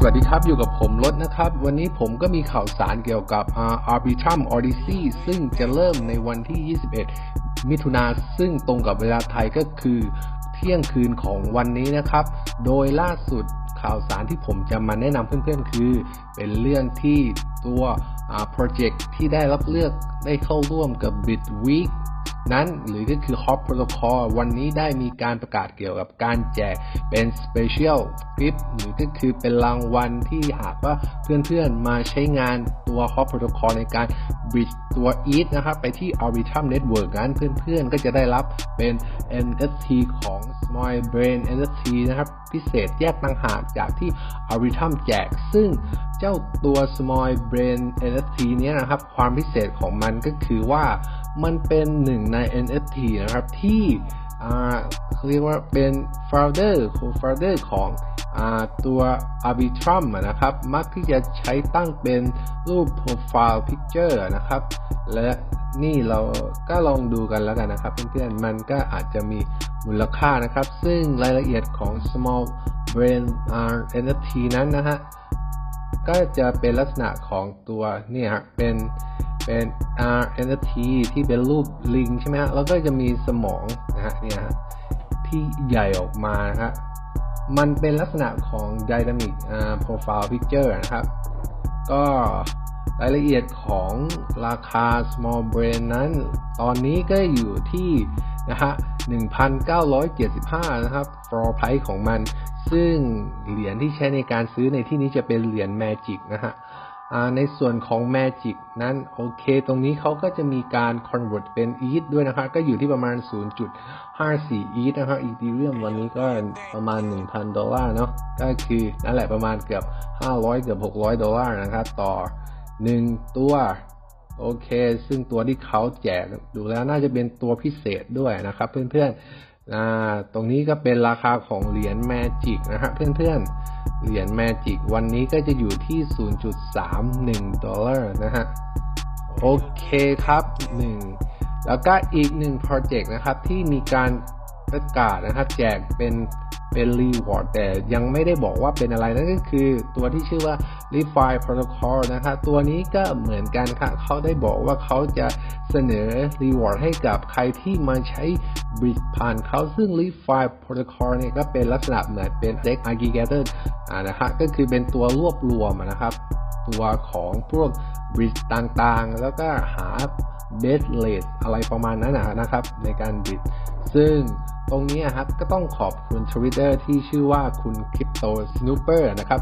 สวัสดีครับ อยู่กับผมรถนะครับ วันนี้ผมก็มีข่าวสารเกี่ยวกับ Arbitrum Odyssey ซึ่งจะเริ่มในวันที่ 21 มิถุนาซึ่งตรงกับเวลาไทยก็คือเที่ยงคืนของวันนี้นะครับ โดยล่าสุดข่าวสารที่ผมจะมาแนะนำเพื่อนๆ คือ เป็นเรื่องที่ตัวโปรเจกต์ที่ได้รับเลือกได้เข้าร่วมกับ Bitweek นั้น หรือก็คือ Hop Protocol วันนี้ได้มีการประกาศเกี่ยวกับการแจกเป็น Special Gift หรือก็คือเป็นรางวัลที่หากว่าเพื่อนๆมาใช้งานตัว Hop Protocol ในการ bridge ตัว ETH นะครับ ไปที่ Arbitrum Network นั้นเพื่อนๆ ก็จะได้รับเป็น NFT ของ Small Brain NFT นะครับ พิเศษแยกต่างหากจากที่ Arbitrum แจก ซึ่งเจ้าตัว Small Brain NFT เนี้ยนะครับ ความพิเศษของมันก็คือว่า มันเป็นหนึ่งใน NFT นะครับที่เขาเรียกว่าเป็น founder co-founder ของอตัว Arbitrum นะครับ มักที่จะใช้ตั้งเป็นรูป profile picture นะครับ และนี่เราก็ลองดูกันแล้วกันนะครับเพื่อนๆ มันก็อาจจะมีมูลค่านะครับ ซึ่งรายละเอียดของ small brain NFT นั้นนะฮะ ก็จะเป็นลักษณะของตัวเนี่ยเป็น เป็น R NFT ที่เป็นรูปลิงใช่ไหมฮะแล้วก็จะมีสมองนะฮะเนี่ยที่ใหญ่ออกมานะฮะมันเป็นลักษณะของ Dynamic Profile Picture นะครับ ก็รายละเอียดของราคา Small Brain นั้น ตอนนี้ก็อยู่ที่นะฮะ 1,975 นะครับ floor price ของมัน ซึ่งเหรียญที่ใช้ในการซื้อในที่นี้จะเป็นเหรียญ Magic นะฮะ ในส่วนของ Magic นั้นโอเค ตรงนี้เขาก็จะมีการ convert เป็น ETH ด้วยนะครับก็อยู่ที่ประมาณ 0.54 ETH นะครับ Ethereum วันนี้ก็ประมาณ 1,000 ดอลลาร์เนาะก็คือนั่นแหละประมาณเกือบ 500 เกือบ 600 ดอลลาร์นะครับ ต่อ 1 ตัวโอเค ซึ่งตัวที่เขาแจกดูแล้วน่าจะเป็นตัวพิเศษด้วยนะครับ เพื่อนๆตรงนี้ก็เป็นราคาของเหรียญ Magic นะครับเพื่อนๆ เหรียญแมจิกวันนี้ก็จะอยู่ที่ 0.31 ดอลลาร์นะฮะ โอเคครับ 1 แล้วก็อีกหนึ่งโปรเจกต์นะครับที่มีการประกาศนะครับ แจกเป็น เป็นรีวอร์ดแต่ยังไม่ได้บอกว่าเป็นอะไรนั่นก็คือตัวที่ชื่อว่า r e f i Protocol นะครับตัวนี้ก็เหมือนกันครับเขาได้บอกว่าเขาจะเสนอรีวอร์ดให้กับใครที่มาใช้บริดผ่านเขาซึ่ง r e f i Protocol เนี่ยก็เป็นลักษณะเหมือนเป็น Deck Aggregator อ่านะฮะก็คือเป็นตัวรวบรวมนะครับ ตัวของพวกบริดต่างๆ แล้วก็หาเบสเลสอะไรประมาณนั้นนะครับ ในการบิด ซึ่ง ตรงนี้ครับก็ต้องขอบคุณทวิตเตอร์ที่ชื่อว่าคุณคริปโตสโนเปอร์นะครับ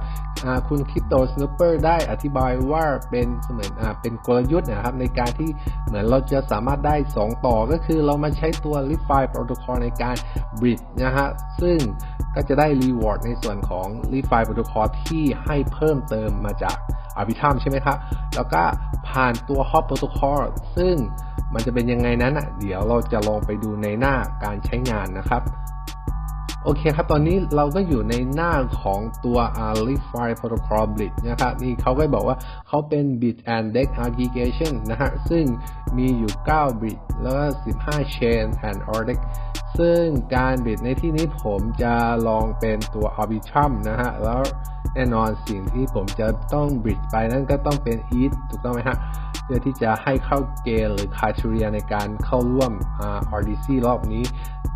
คุณคริปโตสโนเปอร์ได้อธิบายว่าเป็นเหมือนเป็นกลยุทธ์นะครับในการที่เหมือนเราจะสามารถได้ 2 ต่อก็คือเรามาใช้ตัว l i f i Protocol ในการบิดนะฮะซึ่งก็จะได้รีวอร์ดในส่วนของ l i f i Protocol ที่ให้เพิ่มเติมมาจาก Arbitrum ใช่ไหมครับแล้วก็ผ่านตัว Hop Protocol ซึ่ง มันจะเป็นยังไงนั้นอะ เดี๋ยวเราจะลองไปดูในหน้าการใช้งานนะครับ โอเคครับ ตอนนี้เราก็อยู่ในหน้าของตัว a r i f i Protocol Bridge นะครับ นี่เขาก็บอกว่าเขาเป็น Bit and Deck Aggregation นะฮะ ซึ่งมีอยู่ 9 bit แล้วก็ 15 chain and ordex ซึ่งการบิดในที่นี้ผมจะลองเป็นตัว Arbitrum นะฮะ แล้วแน่นอนสิ่งที่ผมจะต้องบิดไปนั่นก็ต้องเป็น ETH ถูกต้องไหมฮะ เพื่อที่จะให้เข้าเกณฑ์หรือคาทเรียในการเข้าร่วม RDC รอบนี้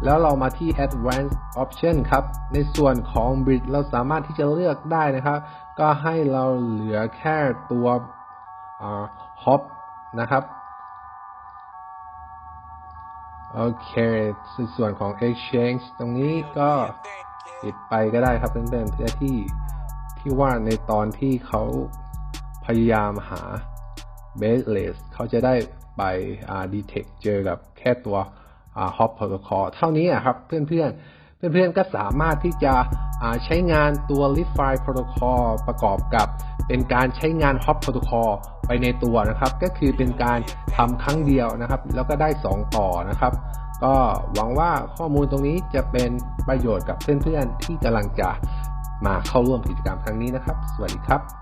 แล้วเรามาที่ Advanced Option ครับ ในส่วนของ Bridge เราสามารถที่จะเลือกได้นะครับ ก็ให้เราเหลือแค่ตัว Hop นะครับโอเคส่วนของ Exchange ตรงนี้ก็ปิดไปก็ได้ครับเพื่อนๆเพื่อที่ที่ว่าในตอนที่เขาพยายามหา baseless เขาจะได้ไป detect เจอกับแค่ตัว hop protocol เท่านี้ครับเพื่อนๆเพื่อนๆก็สามารถที่จะใช้งานตัว l i f i protocol ประกอบกับ เป็นการใช้งาน hop protocol ไปในตัวนะครับ ก็คือเป็นการทำครั้งเดียวนะครับ แล้วก็ได้ 2 ต่อนะครับ ก็หวังว่าข้อมูลตรงนี้จะเป็นประโยชน์กับเพื่อนๆที่กำลังจะมาเข้าร่วมกิจกรรมครั้งนี้นะครับ สวัสดีครับ